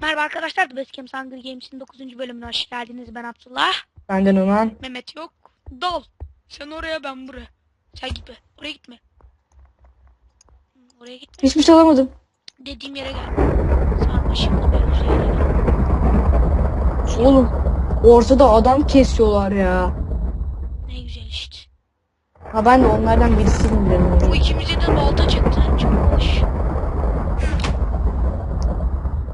Merhaba arkadaşlar. The Best Games Hunger Games'in 9. bölümüne hoş geldiniz. Ben Abdullah. Benden Numan. Mehmet yok. Dal. Sen oraya ben buraya. Sen gitme. Oraya gitme. Oraya gitme. Hiçbir şey alamadım. Dediğim yere gel. Bir güzel yere gel. Oğlum ortada adam kesiyorlar ya. Ne güzel işte. Ha ben de onlardan birisiyim dedim. Bu ikimize de balta çıktı. Çok hoş.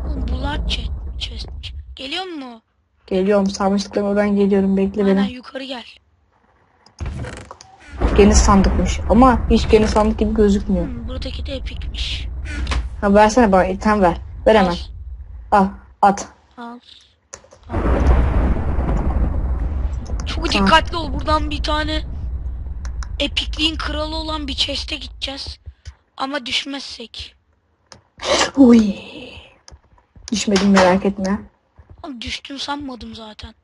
Oğlum Bulat chest. chest. Geliyor mu? Geliyorum sarmışlıktan oradan geliyorum bekle Aynen beni. yukarı gel. Geniş sandıkmış ama hiç geniş sandık gibi gözükmüyor. Hı, buradaki de epikmiş. Ha versene bana item ver. Ver hemen. Al. Al at. Al. Al. Çok dikkatli ol. Buradan bir tane epikliğin kralı olan bir chest'e gideceğiz. Ama düşmezsek. Uy. Düşmedim merak etme. Düştün sanmadım zaten.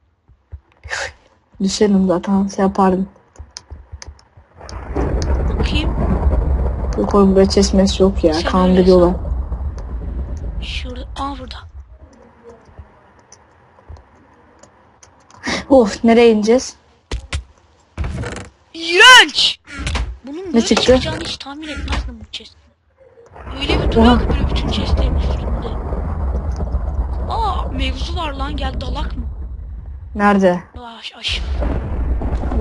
Düşerim zaten şey yapardım. Bakayım. Yok oğlum böyle çesmesi yok ya. Sen Kandırıyorlar. Şurada. Aa burada. Of nereye ineceğiz? İğrenç! Bunun böyle çıktı? çıkacağını hiç tahmin etmezdim bu chest'in. Öyle bir duruyor ki böyle bütün chest'lerin üstünde. Aa mevzu var lan gel dalak mı? Nerede? Aş- aşağı.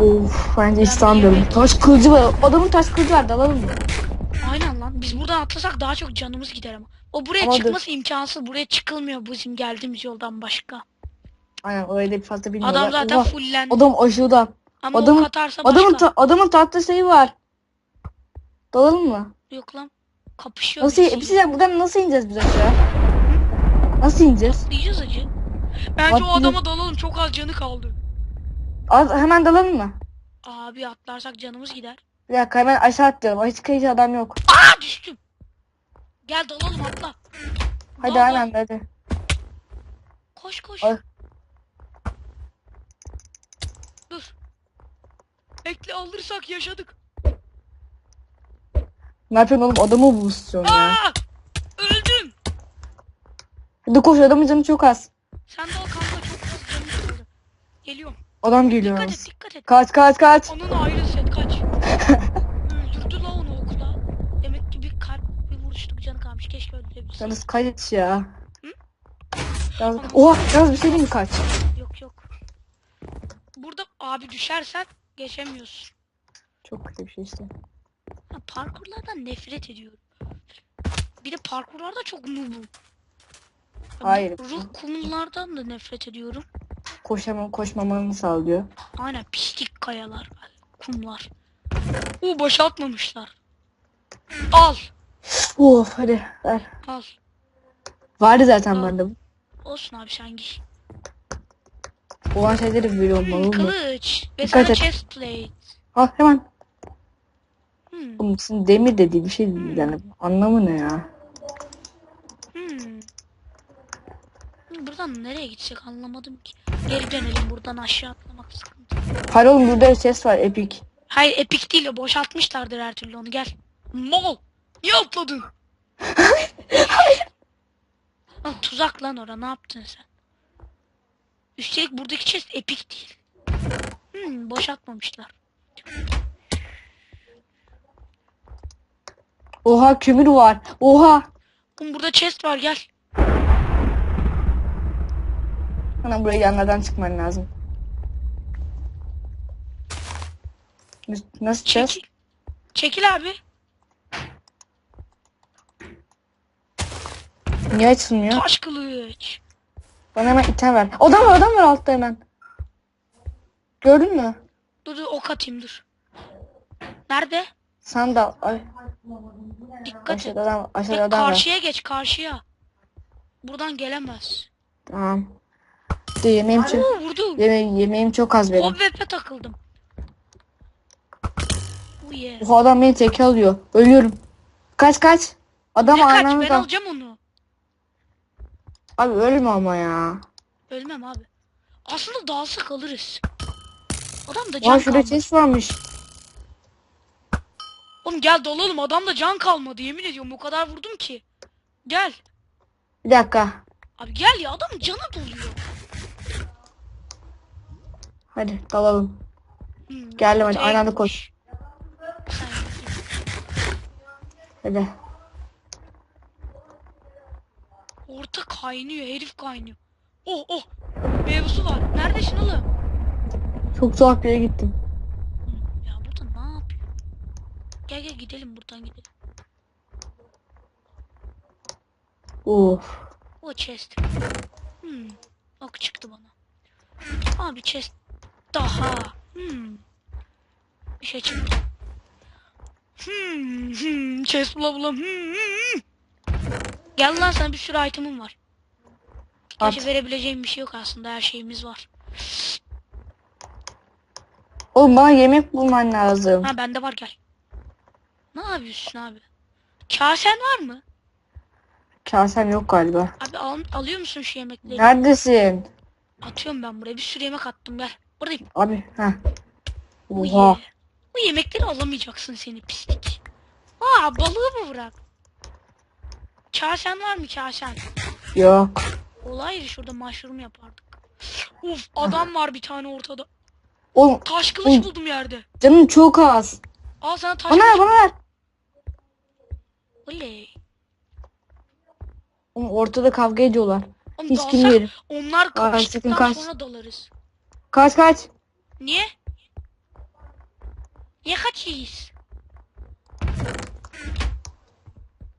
Of bence İstanbul. Taş kılıcı var. Adamın taş kılıcı var dalalım mı? Aynen lan. Biz buradan atlasak daha çok canımız gider ama. O buraya Ama dur. çıkması imkansız. Buraya çıkılmıyor bizim geldiğimiz yoldan başka. Aynen öyle bir fazla bilmiyorlar. Adam zaten Oha, fullendi. Adam aşağıda. ama adamın- başka. Adamın ta- adamın tahta sayı var. Dalalım mı? Yok lan. Kapışıyor. Nasıl bir şey buradan nasıl ineceğiz biz aşağı? Nasıl ineceğiz? Diyeceğiz acı. Bence o Atlı- adama dalalım. Çok az canı kaldı. Az, hemen dalalım mı? Abi atlarsak canımız gider. Bir dakika hemen aşağı atlayalım. Hiç kayıcı adam yok. Aa düştüm. Gel dalalım atla. Hadi Dal, hemen hadi. Koş koş. Ay. Dur. Bekle alırsak yaşadık. Ne yapıyorsun oğlum adamı boostluyorsun ya. Hadi koş adamın canı çok az. Sen de al kanka çok az kaldı. Geliyorum. Adam geliyor. Dikkat et dikkat et. Kaç kaç kaç. Onun ayrı set kaç. Öldürdü la onu okula. Demek ki bir kalp bir vuruşluk canı kalmış. Keşke öldürebilsem. Yalnız kaç ya. Yalnız, oha yalnız bir şey mi kaç? Yok yok. Burada abi düşersen geçemiyorsun. Çok kötü bir şey işte. Ha, parkurlardan nefret ediyorum. Bir de parkurlarda çok noobum. Hayır. Ruh kumlardan da nefret ediyorum. Koşamam koşmamanı sağlıyor. Aynen pislik kayalar, kumlar. Oo boşaltmamışlar. Al, Of hadi ver. al. Vardı zaten Al. bende. Olsun abi sen giy. Olan şeyleri Hmm, oğlum. mu? kılıç ve Dikkat sana et. chest plate. Al hemen. Hmm, Oğlum demir dediği bir şey değil yani. Anlamı ne ya? hmm. Hmm, Buradan nereye gitsek anlamadım ki. Geri dönelim buradan aşağı atlamak sıkıntı. Hayır oğlum burada ses var epik. Hayır epik değil o boşaltmışlardır her türlü onu gel. Mol! Niye atladın? Lan tuzak lan ora ne yaptın sen? Üstelik buradaki chest epik değil. Hmm, boşaltmamışlar. Oha kömür var. Oha. Oğlum burada chest var gel. Hemen buraya yanlardan çıkman lazım. Nasıl- çıkacağız? Çekil. Çekil abi. Niye açılmıyor? Taş kılıç. Bana hemen item ver. Adam var adam var altta hemen. Gördün mü? Dur dur ok atayım dur. Nerede? Sandal. Ay, Dikkat et. aşağıda adam, E, aşağıda adam var. karşıya geç karşıya. Buradan gelemez. Tamam. De yemeğim çok, yeme yemeğim çok az benim. Hobweb'e takıldım. Oh yeah. Bu adam beni teke alıyor. Ölüyorum. Kaç kaç. Adam Ne kaç ben anamda. alacağım onu. Abi ölme ama ya. Ölmem abi. Aslında dalsak alırız. Adam da can Vay şurada chest varmış. Oğlum gel dalalım adam da can kalmadı yemin ediyorum o kadar vurdum ki. Gel. Bir dakika. Abi gel ya adam canı doluyor. Hadi dalalım. Hmm, Geldim hadi, aynı anda. Sen Hadi. Orta kaynıyor, herif kaynıyor. Oh oh, mevzu var. Neredesin oğlum? Çok tuhaf bir yere gittim. Ya burada ne yapıyor? Gel gel gidelim buradan gidelim. Of. O chest. Hmm. Ok çıktı bana. Abi chest. Daha. Hmm. Bir şey çıktı. Hmm. hmm. Chest bula bula. Hmm. Gel lan sana bir sürü itemim var. Gerçi At. verebileceğim bir şey yok aslında. Her şeyimiz var. Oğlum bana yemek bulman lazım. Ha bende var gel. Ne yapıyorsun abi? Kasen var mı? Kasem yok galiba. Abi al, alıyor musun şu yemekleri? Neredesin? Atıyorum ben buraya. Bir sürü yemek attım gel. Buradayım. Abi. Heh. Bu Oha. ye. Bu yemekleri alamayacaksın seni pislik. Aa balığı mı bırak? Kasen var mı kasen? Yok. Olaydı şurada mushroom yapardık. Uf adam var bir tane ortada. Oğlum Taş kılıç Oğlum. buldum yerde. canım çok az. Al sana taş Bana ver kılıç. bana ver. Oley. Oğlum ortada kavga ediyorlar. Oğlum Hiç dalsak bilmiyorum. onlar kapıştıktan sakın kaç. sonra dalarız. Kaç kaç. Niye? Niye kaçıyız?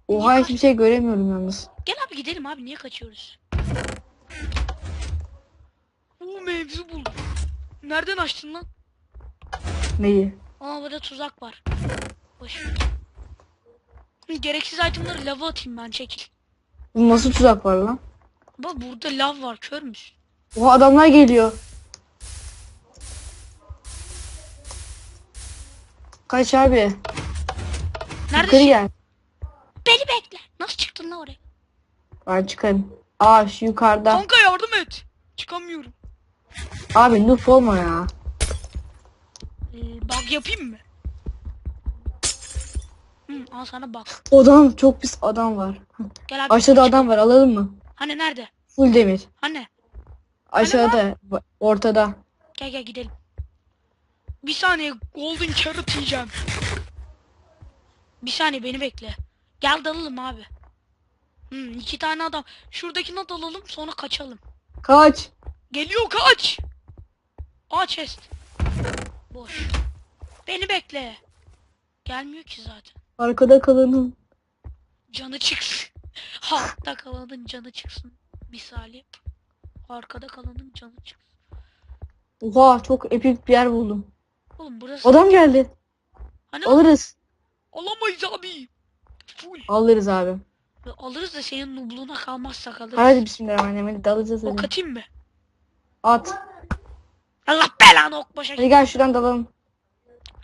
Oha hiçbir şey göremiyorum yalnız. Gel abi gidelim abi niye kaçıyoruz? Oo mevzu buldum. Nereden açtın lan? Neyi? Aa burada tuzak var. Boş. Gereksiz itemları lava atayım ben çekil. Bu nasıl tuzak var lan? Bak burada lav var kör müsün? Oha adamlar geliyor. Kaç abi. Yukarı Neredesin? gel. Beni bekle. Nasıl çıktın lan oraya? Ben çıkarım. Aa şu yukarıda. Kanka yardım et. Çıkamıyorum. Abi noob olma ya. Ee, bug yapayım mı? Hı, al sana bak. Adam çok pis adam var. Gel abi. Aşağıda adam var alalım mı? Hani nerede? Full demir. Hani? Aşağıda. ba- Ortada. Gel gel gidelim. Bir saniye golden carrot yiyeceğim. Bir saniye beni bekle. Gel dalalım abi. Hmm, iki tane adam. Şuradakine dalalım sonra kaçalım. Kaç. Geliyor kaç. Aa chest. Boş. Beni bekle. Gelmiyor ki zaten. Arkada kalanın. Canı çıksın. Hatta kalanın canı çıksın. Misali. Arkada kalanın canı çıksın. Oha çok epik bir yer buldum. Oğlum burası. Adam geldi. Hani Alırız. alamayız abi. Full. Alırız abi. Alırız da senin nubluğuna kalmazsak alırız. Hadi bismillahirrahmanirrahim. Hadi dalacağız Ok atayım mı? At. Allah belanı ok başa Hadi gel şuradan dalalım.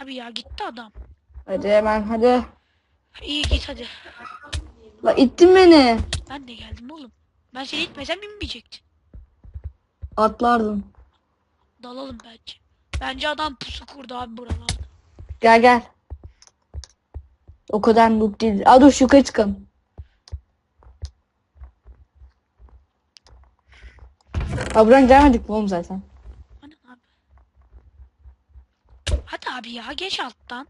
Abi ya gitti adam. Hadi hemen hadi. İyi git hadi. La ittin beni. Ben de geldim oğlum. Ben seni itmesem binmeyecektin. Atlardın. Dalalım bence. Bence adam pusu kurdu abi buralarda. Gel gel. O kadar noob değil. Aa dur yukarı çıkalım. Aa buradan gelmedik mi oğlum zaten? Hani abi. Hadi abi ya geç alttan.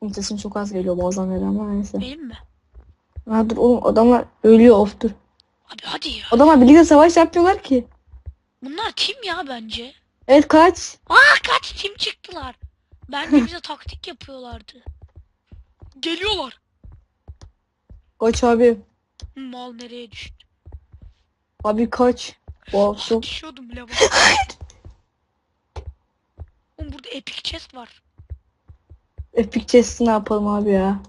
Oğlum sesim çok az geliyor bazen öyle ama neyse. Benim mi? Ha dur oğlum adamlar ölüyor of dur. Abi hadi ya. Adamlar birlikte savaş yapıyorlar ki. Bunlar tim ya bence. Evet kaç. Aa kaç tim çıktılar. Bence bize taktik yapıyorlardı. Geliyorlar. Kaç abi. Mal nereye düştü? Abi kaç. Wow, Ah, çok düşüyordum lava. Oğlum burada epic chest var. epic chest'i ne yapalım abi ya.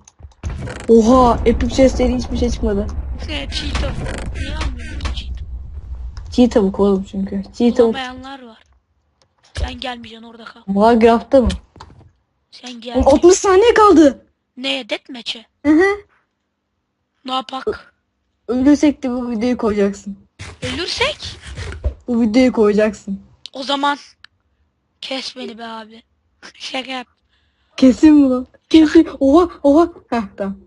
Oha epic chest dedi hiçbir şey çıkmadı. Ne tavuk. Niye almıyorsun tavuk? Çiğ tavuk oğlum çünkü. Çiğ tavuk. Bulamayanlar var. Sen gelmeyeceksin orada kal. Minecraft'ta mı? Sen gel. Oğlum 60 saniye kaldı. Neye deathmatch'e? Hı hı. Ne yapak? Ölürsek de bu videoyu koyacaksın. Ölürsek Bu videoyu koyacaksın. o zaman kes beni be abi. Şaka yap. Kesin mi lan? Kesin. Oha oha. Heh tamam.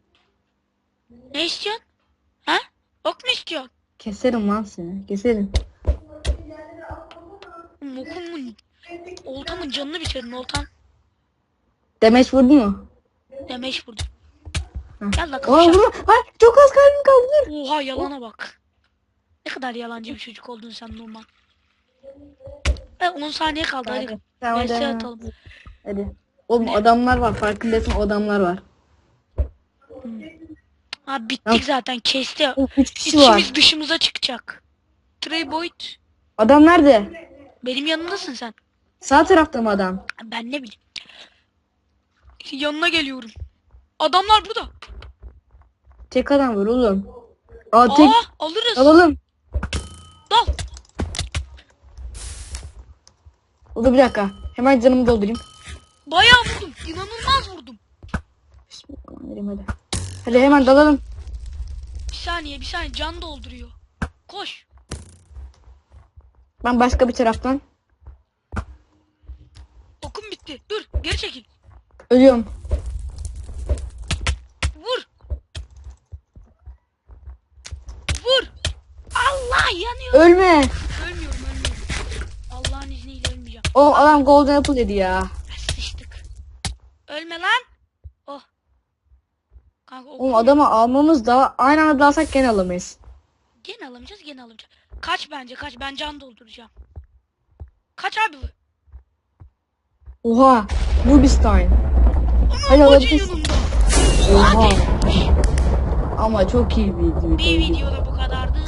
Ne istiyorsun? Ha? Ok mu istiyorsun? Keserim lan seni. Keserim. Mokumun oltamın canını bitirdin oltam. Demeç vurdu mu? Demeç vurdu. Gel la Aa vurma. Hayır çok az kalbim kaldı. Oha yalana bak. Ne kadar yalancı bir çocuk oldun sen Numan. E 10 saniye kaldı hadi. Tamam, hadi. atalım. Hadi. Oğlum adamlar var. Farkındaysan adamlar var. Ha bittik Tamam. zaten kesti. O üç kişi var. İçimiz dışımıza çıkacak. Trey Boyd Adam nerede? benim yanındasın sen. Sağ tarafta mı adam? Ben ne bileyim. Yanına geliyorum. Adamlar burada. Tek adam var oğlum. Aa tek. Aa alırız. Alalım. Dal. O da bir dakika. Hemen canımı doldurayım. Bayağı vurdum. İnanılmaz vurdum. Bismillahirrahmanirrahim hadi. Hadi hemen dalalım. Bir saniye bir saniye can dolduruyor. Koş. Ben başka bir taraftan. Geri çekil. Ölüyorum. Vur. Vur. Allah yanıyor. Ölme. Ölmüyorum ölmüyorum. Allah'ın izniyle ölmeyeceğim. O adam golden apple dedi ya. Sıçtık. Ölme lan. Oh. Kanka Oğlum adamı almamız da aynı anda alsak gene alamayız. Gene alamayacağız gene alamayacağız. Kaç bence kaç ben can dolduracağım. Kaç abi bu? Oha. Rubinstein. Hadi alabilirsin. Oha. Ama çok iyi bir video. Bir videoda bu kadardı.